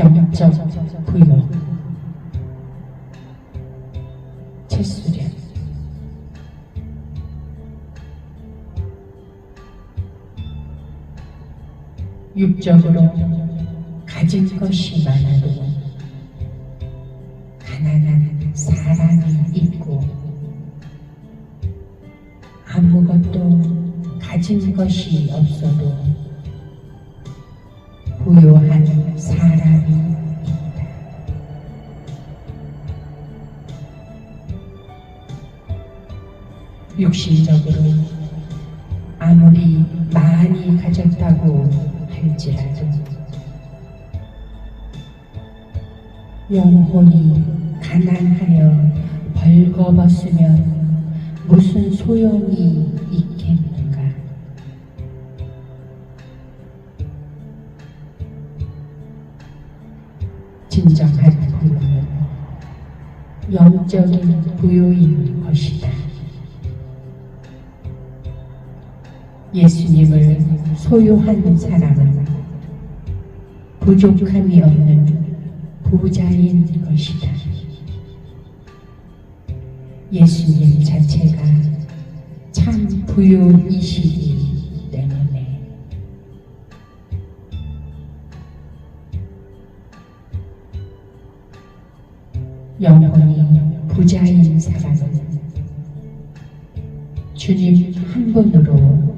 영적 부여 최수련 육적으로 가진 것이 많아도 가난한 사람이 있고 아무것도 가진 것이 없어도 부요한 사람이 있다. 육신적으로 아무리 많이 가졌다고 할지라도 영혼이 가난하여 벌거벗으면 무슨 소용이 진정한 부요는 영적인 부요인 것이다. 예수님을 소유한 사람은 부족함이 없는 부자인 것이다. 예수님 자체가 참 부요이시기 영혼이 부자인 사람은 주님 한 분으로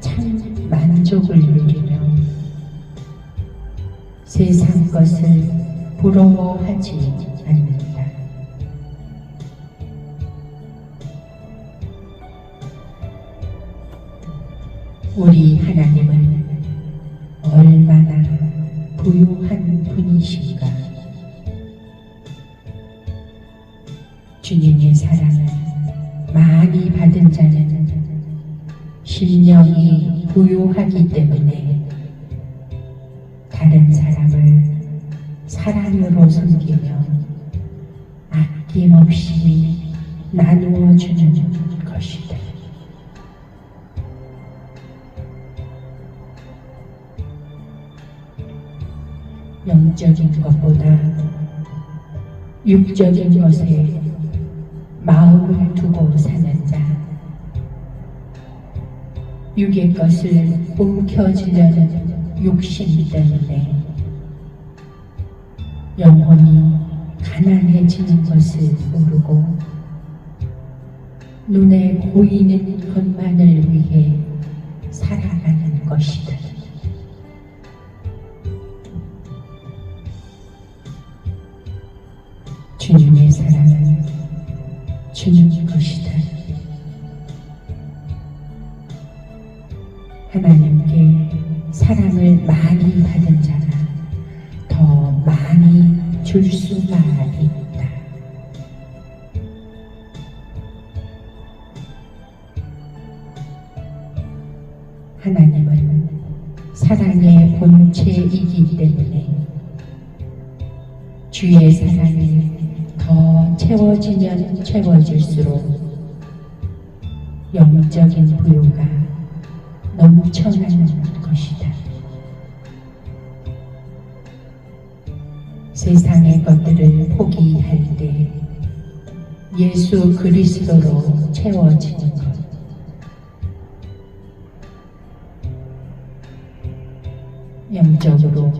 참 만족을 누리며 세상 것을 부러워하지 않는다. 우리 하나님은 얼마나 부유한 분이신가. 많이 받은 자는 심령이 부유하기 때문에 다른 사람을 사랑으로 섬기며 아낌없이 나누어 주는 것이다. 영적인 것보다 육적인 것에 마음을 두고 사는 자, 육의 것을 움켜쥐려는 욕심 때문에 영혼이 가난해지는 것을 모르고 눈에 보이는 것만을 위해 살아가는 것이다. 주님의 사랑은 주님 것이다. 하나님께 사랑을 많이 받은 자가 더 많이 줄 수가 있다. 하나님은 사랑의 본체이기 때문에 주의 사랑이 더 채워지면 채워질수록 영적인 부요가 넘쳐나는 것이다. 세상의 것들을 포기할 때 예수 그리스도로 채워지는 것. 영적으로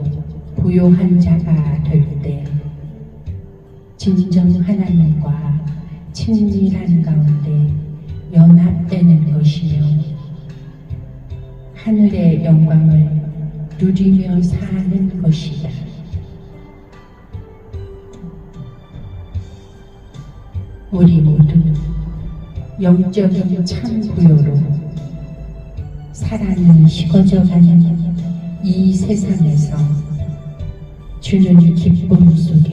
부요한 자가 될 때 진정 하나님과 친밀한 가운데 연합되는 것이며 하늘의 영광을 누리며 사는 것이다. 우리 모두 영적인 참 부요로 사랑이 식어져가는 이 세상에서 주는 기쁨 속에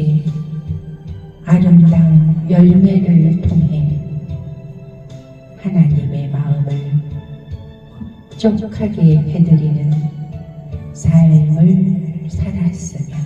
열매를 통해 하나님의 마음을 흡족하게 해드리는 삶을 살았으면